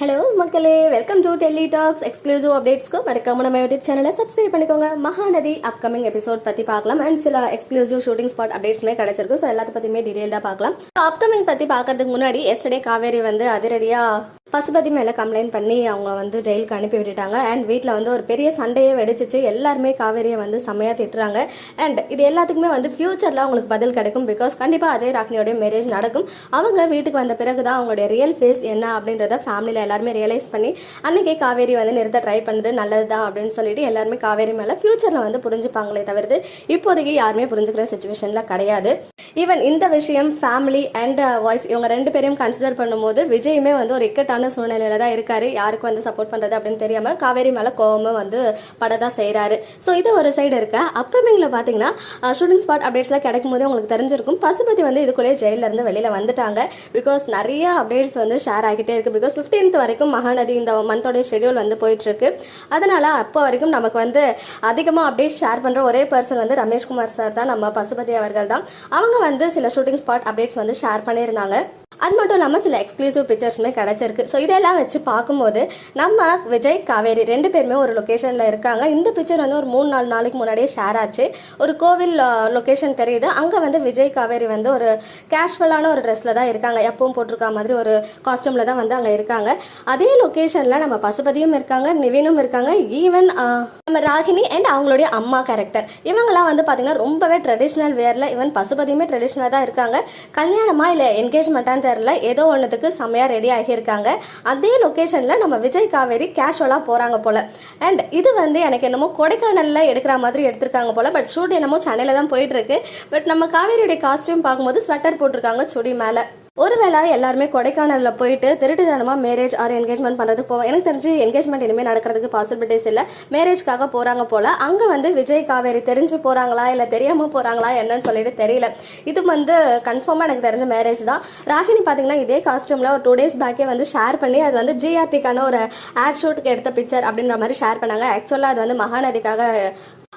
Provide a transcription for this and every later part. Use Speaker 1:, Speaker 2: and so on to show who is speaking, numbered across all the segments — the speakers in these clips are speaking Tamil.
Speaker 1: ஹலோ மக்களே. Welcome to Delhi talks exclusive அப்டேட்ஸ்க்கு மறக்காம நம்ம யூடியூப் சேனலை சப்ஸ்கிரைப் பண்ணிக்கோங்க. மகாநதி அப்கமிங் எபிசோட் பற்றி பார்க்கலாம். அண்ட் சில எக்ஸ்க்ளூசிவ் ஷூட்டிங் ஸ்பாட் அப்டேட்ஸ்மே கிடச்சிருக்கு. ஸோ எல்லாத்த பற்றியுமே டீடைல்டாக பார்க்கலாம். அப்கமிங் பற்றி பார்க்கறதுக்கு முன்னாடி எஸ்டர்டே காவேரி வந்து அதிரடியாக பசுபதி மேலே கம்ப்ளைண்ட் பண்ணி அவங்க வந்து ஜெயிலுக்கு அனுப்பி விட்டுட்டாங்க. அண்ட் வீட்டில் வந்து ஒரு பெரிய சண்டையே வெடிச்சிச்சு. எல்லாருமே காவேரியை வந்து செம்மையாக திட்டுறாங்க. அண்ட் இது எல்லாத்துக்குமே வந்து ஃப்யூச்சரில் அவங்களுக்கு பதில் கிடைக்கும் பிகாஸ் கண்டிப்பாக அஜய் ராக்னியோடைய மேரேஜ் நடக்கும். அவங்க வீட்டுக்கு வந்த பிறகு தான் அவங்களுடைய ரியல் ஃபேஸ் என்ன அப்படின்றத ஃபேமிலியில் எல்லாருமே ரியலைஸ் பண்ணி அன்னைக்கே காவேரி வந்து நிறுத்த ட்ரை பண்ணுது நல்லது தான் அப்படின்னு சொல்லிட்டு எல்லாருமே காவேரி மேலே ஃப்யூச்சரில் வந்து புரிஞ்சுப்பாங்களே தவிர்த்து இப்போதைக்கு யாருமே புரிஞ்சுக்கிற சுச்சுவேஷனில் கிடையாது. ஈவன் இந்த விஷயம் ஃபேமிலி அண்ட் ஒய்ஃப் இவங்க ரெண்டு பேரையும் கன்சிடர் பண்ணும்போது விஜயுமே வந்து ஒரு இக்கட்டான சூழ்நிலையில தான் இருக்காரு. யாருக்கு வந்து சப்போர்ட் பண்றது அப்படின்னு தெரியாம காவேரி மேல கோவமும் வந்து படதான் செய்யறாரு ஸோ இது ஒரு சைடு இருக்க. அப்கமிங்ல பாத்தீங்கன்னா ஷூட்டிங் ஸ்பாட் அப்டேட்ஸ்லாம் கிடைக்கும் போது உங்களுக்கு தெரிஞ்சிருக்கும். பசுபதி வந்து இதுக்குள்ளே ஜெயில இருந்து வெளியில வந்துட்டாங்க. பிகாஸ் நிறைய அப்டேட்ஸ் வந்து ஷேர் ஆகிட்டே இருக்கு. பிகாஸ் 15th வரைக்கும் மகாநதி இந்த மந்தோட ஷெடியூல் வந்து போயிட்டு இருக்கு அதனால அப்போ வரைக்கும் நமக்கு வந்து அதிகமாக அப்டேட் ஷேர் பண்ற ஒரே பர்சன் வந்து ரமேஷ்குமார் சார் தான். நம்ம பசுபதி அவர்கள் தான். அவங்க வந்து சில ஷூட்டிங் ஸ்பாட் அப்டேட்ஸ் வந்து ஷேர் பண்ணியிருந்தாங்க. அது மட்டும் இல்லாமல் சில எக்ஸ்க்ளூசிவ் பிக்சர்ஸுமே கிடச்சிருக்கு. ஸோ இதெல்லாம் வச்சு பார்க்கும்போது நம்ம விஜய் காவேரி ரெண்டு பேருமே ஒரு லொக்கேஷனில் இருக்காங்க. இந்த பிக்சர் வந்து ஒரு மூணு நாலு நாளைக்கு முன்னாடியே ஷேர் ஆச்சு. ஒரு கோவில் லொக்கேஷன் தெரியுது. அங்கே வந்து விஜய் காவேரி வந்து ஒரு கேஷுவலான ஒரு ட்ரெஸ்ஸில் தான் இருக்காங்க. எப்பவும் போட்டிருக்க மாதிரி ஒரு காஸ்டியூமில் தான் வந்து அங்கே இருக்காங்க. அதே லொக்கேஷனில் நம்ம பசுபதியும் இருக்காங்க நிவினும் இருக்காங்க. ஈவன் நம்ம ராகினி அண்ட் அவங்களுடைய அம்மா கேரக்டர் இவங்கெல்லாம் வந்து பார்த்தீங்கன்னா ரொம்பவே ட்ரெடிஷ்னல் வேரில் ஈவன் பசுபதியுமே ட்ரெடிஷ்னலாக தான் இருக்காங்க. கல்யாணமா இல்லை என்கேஜ்மெண்ட்டான்னு தெரில ஏதோ ஒன்றுத்துக்கு செம்மையாக ரெடி ஆகியிருக்காங்க. அதே லொக்கேஷனில் நம்ம விஜய் காவேரி கேஷுவலாக போகிறாங்க போல். அண்ட் இது வந்து எனக்கு என்னமோ கொடைக்கானலில் எடுக்கிற மாதிரி எடுத்திருக்காங்க போல. பட் ஷூட் என்னமோ சென்னையில் தான் போயிட்டுருக்கு பட் நம்ம காவேரியுடைய காஸ்டியூம் பார்க்கும்போது ஸ்வெட்டர் போட்டிருக்காங்க சுடி மேலே. ஒருவேளை எல்லாருமே கொடைக்கானலில் போயிட்டு திருட்டுத்தனமாக மேரேஜ் ஆர் என்கேஜ்மெண்ட் பண்ணுறதுக்கு போவோம் எனக்கு தெரிஞ்சு என்கேஜ்மெண்ட் இனிமேல் நடக்கிறதுக்கு பாசிபிலிட்டிஸ் இல்லை. மேரேஜ்க்காக போகிறாங்க போல். அங்கே வந்து விஜய் காவேரி தெரிஞ்சு போகிறாங்களா இல்லை தெரியாமல் போகிறாங்களா என்னன்னு சொல்லிட்டு தெரியல. இது வந்து கன்ஃபார்மாக எனக்கு தெரிஞ்ச மேரேஜ் தான். ராகினி பார்த்தீங்கன்னா இதே காஸ்டியூமில் ஒரு டூ டேஸ் பேக்கே வந்து ஷேர் பண்ணி அது வந்து ஜிஆர்டிக்கான ஒரு ஆட் ஷூட்டுக்கு எடுத்த பிக்சர் அப்படின்ற மாதிரி ஷேர் பண்ணாங்க. ஆக்சுவலாக அது வந்து மகாநதிக்காக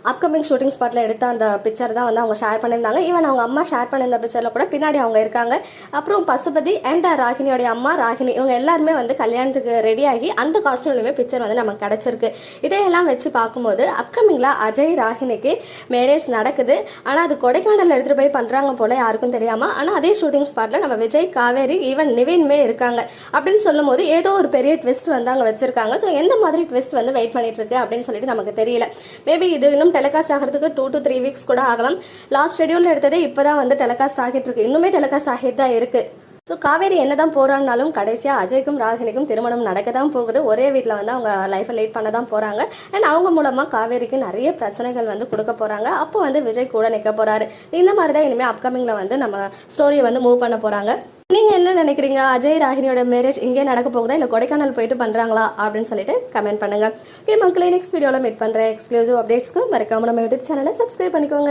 Speaker 1: அப்கமிங் ஷூட்டிங் ஸ்பாட்டில் எடுத்த அந்த பிக்சர் தான் வந்து அவங்க ஷேர் பண்ணியிருந்தாங்க. ஈவன் அவங்க அம்மா ஷேர் பண்ணியிருந்த பிக்சரில் கூட பின்னாடி அவங்க இருக்காங்க. அப்புறம் பசுபதி அண்ட் ராகினியோடைய அம்மா ராகினி இவங்க எல்லாருமே வந்து கல்யாணத்துக்கு ரெடியாகி அந்த காஸ்டியூம்லையுமே பிக்சர் வந்து நமக்கு கிடச்சிருக்கு. இதையெல்லாம் வச்சு பார்க்கும்போது அப்கமிங்கில் அஜய் ராகினிக்கு மேரேஜ் நடக்குது. ஆனால் அது கொடைக்கானலில் எடுத்துகிட்டு போய் பண்ணுறாங்க போல யாருக்கும் தெரியாமல் ஆனால் அதே ஷூட்டிங் ஸ்பாட்டில் நம்ம விஜய் காவேரி ஈவன் நிவின்மே இருக்காங்க. அப்படின்னு சொல்லும்போது ஏதோ ஒரு பெரிய ட்விஸ்ட் வந்து அங்கே வச்சிருக்காங்க. ஸோ எந்த மாதிரி ட்விஸ்ட் வந்து வெயிட் பண்ணிட்டு இருக்கு அப்படின்னு சொல்லிட்டு நமக்கு தெரியல. மேபி இது இன்னும் டெலிகாஸ்ட் ஆகிறதுக்கு டூ டு த்ரீ வீக்ஸ் கூட ஆகலாம். லாஸ்ட் ஷெடியூல் எடுத்ததே இப்போ தான் வந்து டெலிகாஸ்ட் ஆகிட்டு இருக்கு. இன்னுமே டெலிகாஸ்ட் ஆகிட்டு தான் இருக்கு. ஸோ காவேரி என்ன தான் போறான்னாலும் கடைசியாக அஜய்க்கும் ராகினிக்கும் திருமணம் நடக்க தான் போகுது. ஒரே வீட்டில் வந்து அவங்க லைஃப்பை லேட் பண்ண தான் போகிறாங்க அண்ட் அவங்க மூலமாக காவேரிக்கு நிறைய பிரச்சனைகள் வந்து கொடுக்க போகிறாங்க அப்போ வந்து விஜய் கூட நிற்க போகிறாரு இந்த மாதிரி தான் இனிமேல் அப்கமிங்கில் வந்து நம்ம ஸ்டோரியை வந்து மூவ் பண்ண போகிறாங்க நீங்கள் என்ன நினைக்கிறீங்க? அஜய் ராகினியோட மேரேஜ் இங்கே நடக்க போகுதா? இல்லை கொடைக்கானல் போயிட்டு பண்ணுறாங்களா அப்படின்னு சொல்லிட்டு கமெண்ட் பண்ணுங்க. ஓகே மக்களே நெக்ஸ்ட் வீடியோவில் மீட் பண்ணுற எக்ஸ்க்ளூசிவ் அப்டேட்ஸ்க்கு மறக்காம நம்ம யூடியூப் சேனலை சப்ஸ்கிரைப் பண்ணிக்கோங்க.